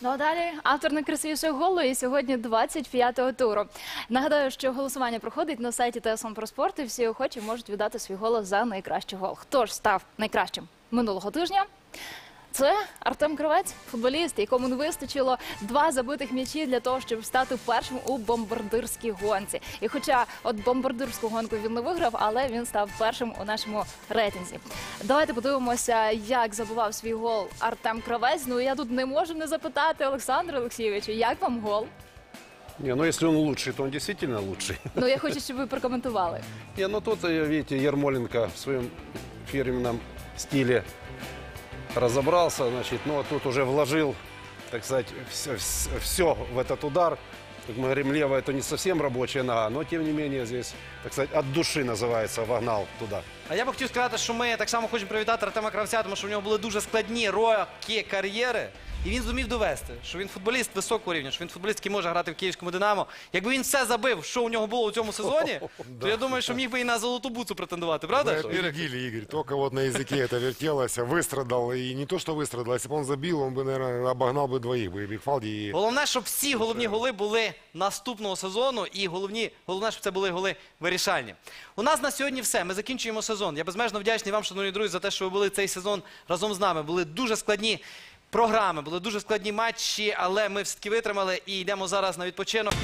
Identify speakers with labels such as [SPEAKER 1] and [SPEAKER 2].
[SPEAKER 1] Ну а далі автор найкрасивішого голу і сьогодні 25-го туру. Нагадаю, що голосування проходить на сайті ТСМ про спорт, і всі охочі можуть віддати свій голос за найкращий гол. Хто ж став найкращим минулого тижня? Це Артем Кривець, футболіст, якому не вистачило два забитих м'ячі для того, щоб стати першим у бомбардирській гонці. І хоча от бомбардирську гонку він не виграв, але він став першим у нашому рейтинзі. Давайте подивимося, як забував свій гол Артем Кривець. Ну я тут не можу не запитати Олександра Олексійовича, як вам гол?
[SPEAKER 2] Не, ну если он лучший, то он действительно лучший.
[SPEAKER 1] Ну я хочу, щоб ви прокоментували.
[SPEAKER 2] Не, ну тут, э, видите, Ермоленко в своем фирменном стиле разобрался, значит, ну а тут уже вложил, так сказать, все, в этот удар. Как мы говорим, левая это не совсем рабочая нога, но тем не менее здесь, так сказать, от души называется, вогнал туда.
[SPEAKER 3] А я би хотів сказати, що ми так само хочемо привітати Артема Кравця, тому що в нього були дуже складні роки кар'єри. І він зумів довести, що він футболіст високого рівня, що він футболіст, який може грати в київському Динамо. Якби він все забив, що у нього було у цьому сезоні, то я думаю, що міг би і на золоту буцу претендувати, правда?
[SPEAKER 4] Мы опередили, Игорь. Только вот на языке это вертелось, выстрадал. И не то, что выстрадал, если бы он забил, он бы, наверное, обогнал бы двоих. Бы и Бигфалди, и...
[SPEAKER 3] Головне, щоб всі головні голи були наступного сезону, і головні, головне, щоб це були голи вирішальні. У нас на сьогодні все. Ми закінчуємо сезон. Я безмежно вдячний вам, шановні друзі, за те, що ви були цей сезон разом з нами. Були дуже складні програми, були дуже складні матчі, але ми все-таки витримали і йдемо зараз на відпочинок.